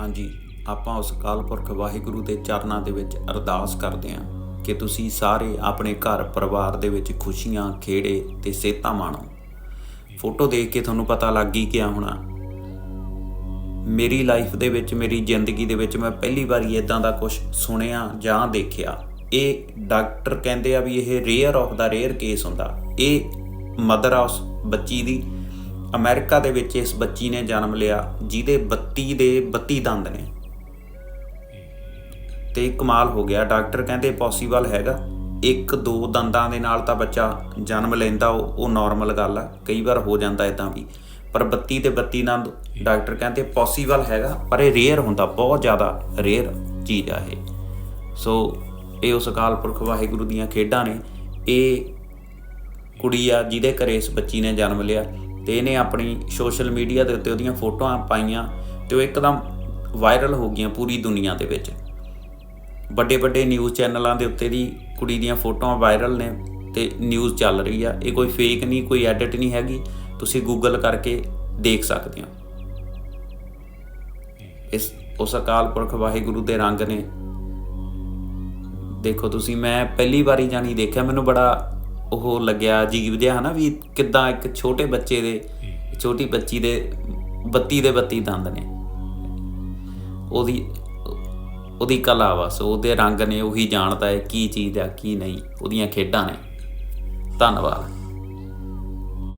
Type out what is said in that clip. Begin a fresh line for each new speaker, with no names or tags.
ਹਾਂਜੀ, ਆਪਾਂ ਉਸ ਅਕਾਲ ਪੁਰਖ ਵਾਹਿਗੁਰੂ ਦੇ ਚਰਨਾਂ ਦੇ ਵਿੱਚ ਅਰਦਾਸ ਕਰਦੇ ਹਾਂ ਕਿ ਤੁਸੀਂ ਸਾਰੇ ਆਪਣੇ ਘਰ ਪਰਿਵਾਰ ਦੇ ਵਿੱਚ ਖੁਸ਼ੀਆਂ, ਖੇੜੇ ਤੇ ਸਿਹਤਾਂ ਮਾਣੋ। ਫੋਟੋ ਦੇਖ ਕੇ ਤੁਹਾਨੂੰ ਪਤਾ ਲੱਗ ਹੀ ਗਿਆ ਹੋਣਾ। ਮੇਰੀ ਲਾਈਫ ਦੇ ਵਿੱਚ, ਮੇਰੀ ਜ਼ਿੰਦਗੀ ਦੇ ਵਿੱਚ ਮੈਂ ਪਹਿਲੀ ਵਾਰੀ ਇਦਾਂ ਦਾ ਕੁਝ ਸੁਣਿਆ ਜਾਂ ਦੇਖਿਆ। ਇਹ ਡਾਕਟਰ ਕਹਿੰਦੇ ਆ ਵੀ ਇਹ rare of the rare case ਹੁੰਦਾ। ਇਹ ਮਦਰ ਆ ਉਸ ਬੱਚੀ ਦੀ ਅਮਰੀਕਾ ਦੇ ਵਿੱਚ ਇਸ ਬੱਚੀ ਨੇ ਜਨਮ ਲਿਆ, ਜਿਹਦੇ 32 ਦੇ 32 ਦੰਦ ਨੇ। ਤੇ ਕਮਾਲ ਹੋ ਗਿਆ, ਡਾਕਟਰ ਕਹਿੰਦੇ ਪੋਸੀਬਲ ਹੈਗਾ। ਇੱਕ, ਦੋ ਦੰਦਾਂ ਦੇ ਨਾਲ ਤਾਂ ਬੱਚਾ ਜਨਮ ਲੈਂਦਾ, ਉਹ ਉਹ ਨਾਰਮਲ ਗੱਲ ਆ, ਕਈ ਵਾਰ ਹੋ ਜਾਂਦਾ ਇਦਾਂ ਵੀ। ਪਰ 32 ਤੇ 32 ਦੰਦ, ਡਾਕਟਰ ਕਹਿੰਦੇ ਪੋਸੀਬਲ ਹੈਗਾ, ਪਰ ਇਹ ਰੇਅਰ ਹੁੰਦਾ, ਬਹੁਤ ਜ਼ਿਆਦਾ ਰੇਅਰ ਚੀਜ਼ ਆ ਇਹ। ਸੋ, ਇਹ ਉਸ ਅਕਾਲ ਪੁਰਖ ਵਾਹਿਗੁਰੂ ਦੀਆਂ ਖੇਡਾਂ ਨੇ। ਇਹ ਕੁੜੀ ਆ ਜਿਹਦੇ ਘਰੇ ਇਸ ਬੱਚੀ ਨੇ ਜਨਮ ਲਿਆ। ਤੇ ਇਹਨੇ ਆਪਣੀ ਸੋਸ਼ਲ ਮੀਡੀਆ ਦੇ ਉੱਤੇ ਉਹਦੀਆਂ ਫੋਟੋਆਂ ਪਾਈਆਂ ਤੇ ਉਹ ਇੱਕਦਮ ਵਾਇਰਲ ਹੋ ਗਈਆਂ ਪੂਰੀ ਦੁਨੀਆ ਦੇ ਵਿੱਚ। ਵੱਡੇ ਵੱਡੇ ਨਿਊਜ਼ ਚੈਨਲਾਂ ਦੇ ਉੱਤੇ ਦੀ ਕੁੜੀ ਦੀਆਂ ਫੋਟੋਆਂ ਵਾਇਰਲ ਨੇ ਤੇ ਨਿਊਜ਼ ਚੱਲ ਰਹੀ ਆ। ਇਹ ਕੋਈ ਫੇਕ ਨਹੀਂ, ਕੋਈ ਐਡਿਟ ਨਹੀਂ ਹੈਗੀ। ਤੁਸੀਂ ਗੂਗਲ ਕਰਕੇ ਦੇਖ ਸਕਦੇ ਹੋ। ਇਸ ਉਸ ਅਕਾਲ ਪੁਰਖ ਵਾਹਿਗੁਰੂ ਦੇ ਰੰਗ ਨੇ। ਦੇਖੋ ਤੁਸੀਂ, ਮੈਂ ਪਹਿਲੀ ਵਾਰੀ ਜਾਣੀ ਦੇਖਿਆ, ਮੈਨੂੰ ਬੜਾ ਉਹ ਲੱਗਿਆ ਅਜੀਬ ਜਿਹਾ ਹਨਾ ਵੀ ਕਿੱਦਾਂ ਇੱਕ ਛੋਟੇ ਬੱਚੇ ਦੇ ਛੋਟੀ ਬੱਚੀ ਦੇ 32 ਦੇ 32 ਦੰਦ ਨੇ। ਉਹਦੀ ਉਹਦੀ ਕਲਾ ਬਸ ਉਹਦੇ ਰੰਗ ਨੇ ਉਹੀ ਜਾਣਦਾ ਹੈ ਕੀ ਚੀਜ਼ ਆ ਕੀ ਨਹੀਂ ਉਹਦੀਆਂ ਖੇਡਾਂ ਨੇ। ਧੰਨਵਾਦ।